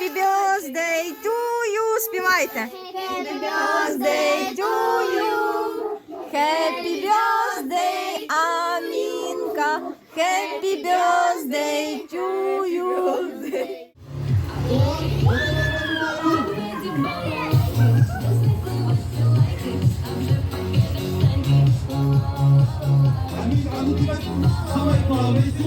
Happy birthday to you. Співайте. Happy birthday to you. Happy birthday, Амінка. Happy birthday to you. Аминка, а ну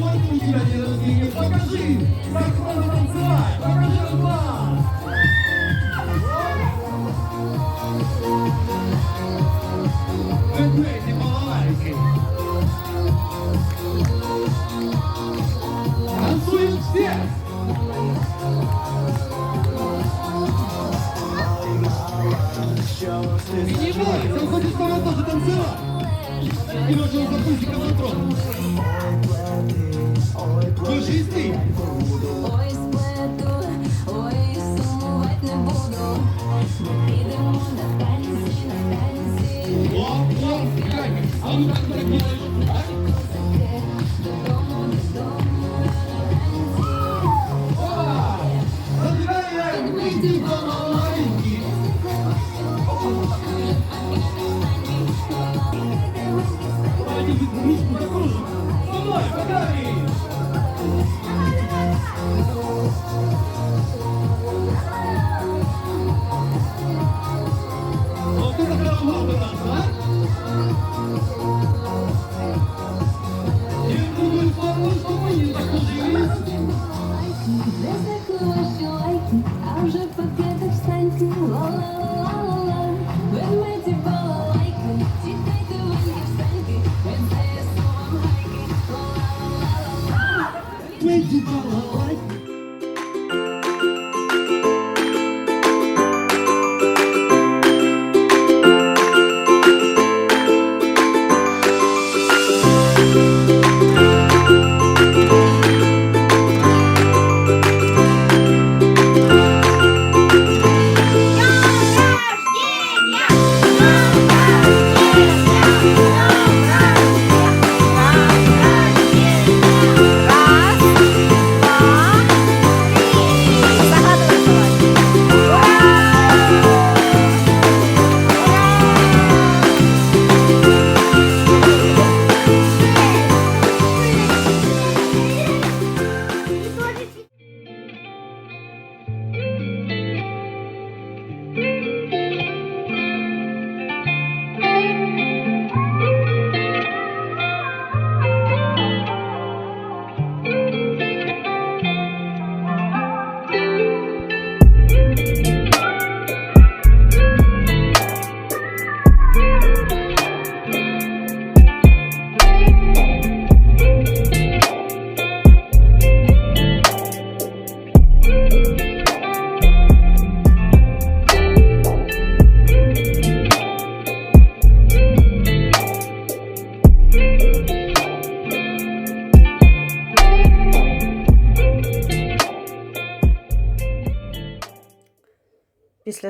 играй. А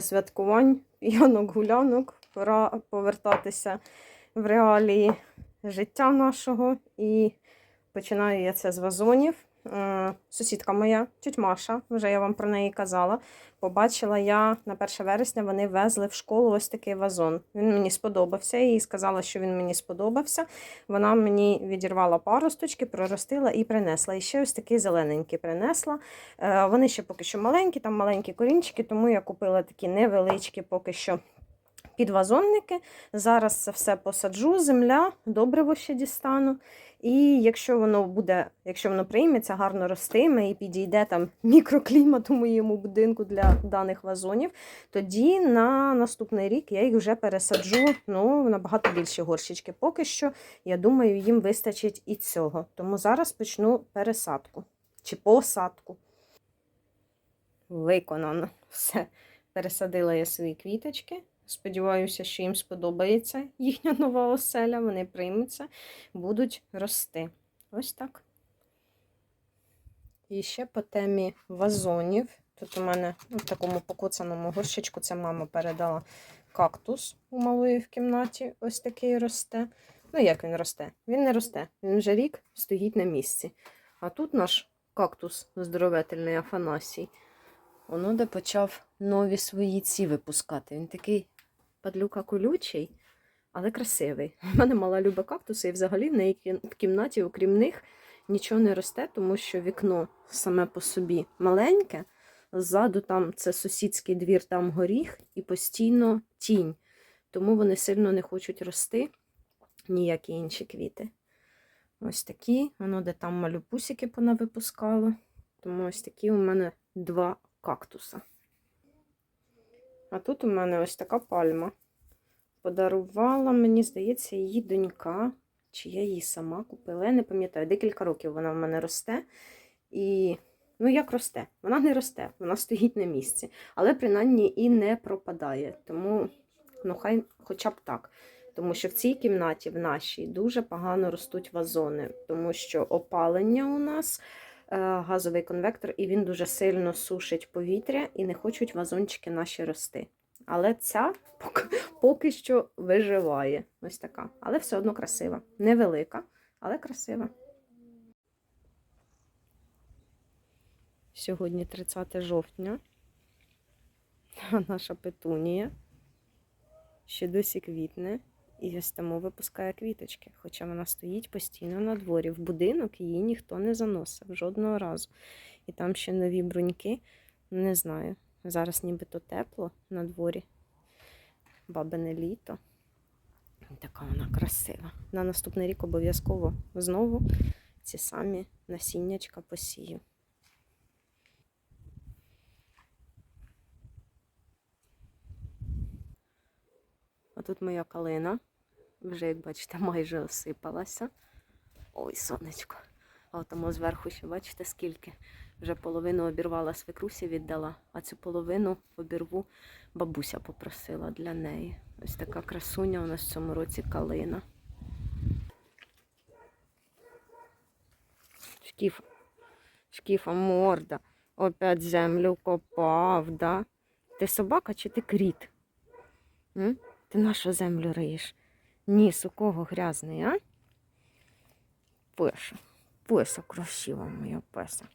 Святкувань, п'янок-гулянок, пора повертатися в реалії життя нашого. І починаю я це з вазонів. Е, Сусідка моя, тють Маша, вже я вам про неї казала. Побачила я на 1 вересня, вони везли в школу ось такий вазон. Він мені сподобався. Я їй сказала, що він мені сподобався. Вона мені відірвала паросточки, проростила і принесла. І ще ось такий зелененький принесла. Е, Вони ще поки що маленькі, там маленькі корінчики, тому я купила такі невеличкі поки що підвазонники. Зараз це все посаджу, земля, добриво ще дістану. І якщо воно буде, якщо воно прийметься, гарно ростиме і підійде там мікроклімат у моєму будинку для даних вазонів, тоді на наступний рік я їх вже пересаджу ну, набагато більші горщички. Поки що, я думаю, їм вистачить і цього. Тому зараз почну пересадку чи посадку. Виконано все. Пересадила я свої квіточки. Сподіваюся, що їм сподобається їхня нова оселя. Вони приймуться, будуть рости. Ось так. І ще по темі вазонів. Тут у мене ну, в такому покоцаному горщичку це мама передала кактус у малої в кімнаті. Ось такий росте. Ну, як він росте? Він не росте. Він вже рік стоїть на місці. А тут наш кактус здоровительний Афанасій. Воно де почав нові свої ці випускати. Він такий падлюка колючий, але красивий. У мене мала люба кактуси, і взагалі в неї в кімнаті, окрім них, нічого не росте, тому що вікно саме по собі маленьке. Ззаду там це сусідський двір, там горіх, і постійно тінь. Тому вони сильно не хочуть рости, ніякі інші квіти. Ось такі, воно де там малюпусики понавипускало. Тому ось такі у мене два кактуса. А тут у мене ось така пальма. Подарувала, мені здається, її донька, чи я її сама купила. Я не пам'ятаю, декілька років вона в мене росте. І, ну, як росте? Вона не росте, вона стоїть на місці, але принаймні і не пропадає. Тому, ну, хай хоча б так. Тому що в цій кімнаті, в нашій, дуже погано ростуть вазони, тому що опалення у нас газовий конвектор, і він дуже сильно сушить повітря, і не хочуть вазончики наші рости. Але ця поки, поки що виживає. Ось така. Але все одно красива. Невелика, але красива. Сьогодні 30 жовтня. Наша петунія ще досі квітне. І ось тому випускає квіточки. Хоча вона стоїть постійно на дворі. В будинок її ніхто не заносив жодного разу. І там ще нові бруньки. Не знаю. Зараз нібито тепло на дворі. Бабине літо. Така вона красива. На наступний рік обов'язково знову ці самі насіннячка посію. А тут моя калина. Вже, як бачите, майже осипалася. Ой, сонечко. А тому зверху ще бачите, скільки. Вже половину обірвала свекрусі віддала, а цю половину обірву бабуся попросила для неї. Ось така красуня у нас в цьому році калина. Шкіф, шкіфа морда. Опять землю копав, да? Ти собака чи ти кріт? М? Ти нашу землю риєш? Ніс у кого грязний, а? Песа. Песа красива моя песа.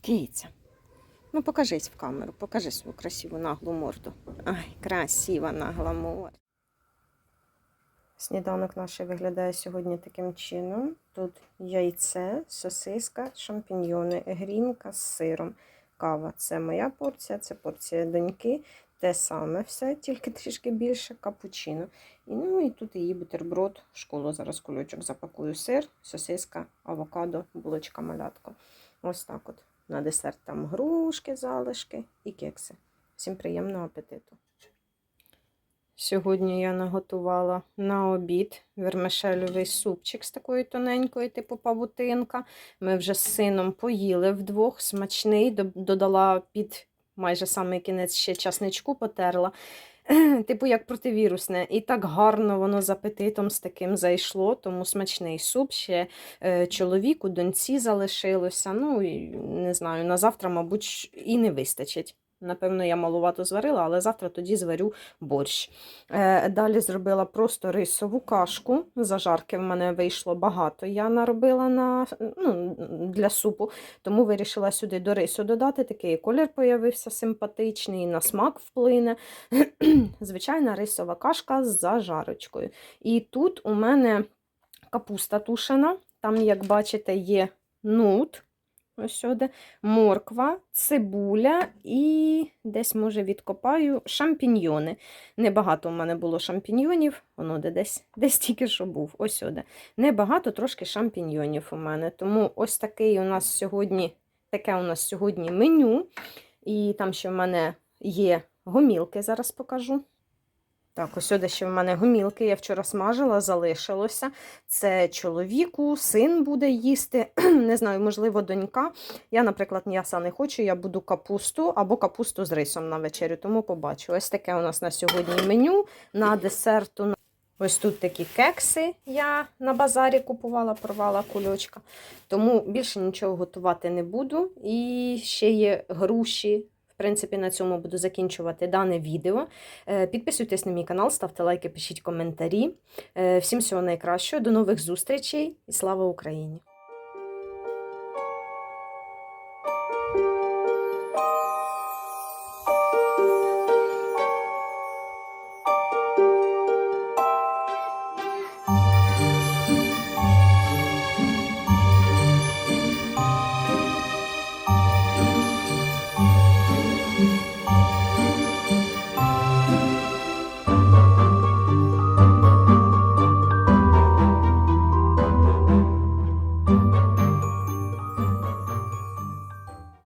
Киця. Ну, покажись в камеру, покажи свою красиву наглу морду. Ай, красива нагла морда. Сніданок наш виглядає сьогодні таким чином. Тут яйце, сосиска, шампіньйони, грінка з сиром. Кава це моя порція, це порція доньки. Те саме все, тільки трішки більше, капучино. І, ну і тут її бутерброд, в школу зараз кульочок запакую сир, сосиска, авокадо, булочка малятко. Ось так от. На десерт там грушки, залишки і кекси. Всім приємного апетиту. Сьогодні я наготувала на обід вермишельовий супчик з такої тоненької, типу павутинка. Ми вже з сином поїли вдвох, смачний, додала під майже самий кінець ще часничку потерла. Типу, як противірусне. І так гарно воно з апетитом з таким зайшло, тому смачний суп ще е, чоловіку, доньці залишилося. Ну, і, не знаю, на завтра, мабуть, і не вистачить. Напевно, я малувато зварила, але завтра тоді зварю борщ. Е, далі зробила просто рисову кашку. Зажарки в мене вийшло багато. Я наробила на, ну, для супу, тому вирішила сюди до рису додати. Такий колір появився симпатичний, на смак вплине. Звичайна рисова кашка з зажарочкою. І тут у мене капуста тушена. Там, як бачите, є нут. Ось сюди, морква, цибуля і десь, може, відкопаю шампіньйони. Небагато у мене було шампіньйонів, воно де десь, десь тільки що був. Ось сюди. Небагато трошки шампіньйонів у мене. Тому ось такий у нас сьогодні, таке у нас сьогодні меню. І там ще в мене є гомілки, зараз покажу. Так, ось сюди ще в мене гомілки. Я вчора смажила, залишилося. Це чоловіку, син буде їсти. Не знаю, можливо, донька. Я, наприклад, м'яса не хочу, я буду капусту або капусту з рисом на вечерю, тому побачу. Ось таке у нас на сьогодні меню. На десерту Ось тут такі кекси я на базарі купувала, порвала кульочка. Тому більше нічого готувати не буду. І ще є груші. В принципі, на цьому буду закінчувати дане відео. Е, Підписуйтесь на мій канал, ставте лайки, пишіть коментарі. Е, Всім всього найкращого, до нових зустрічей і слава Україні!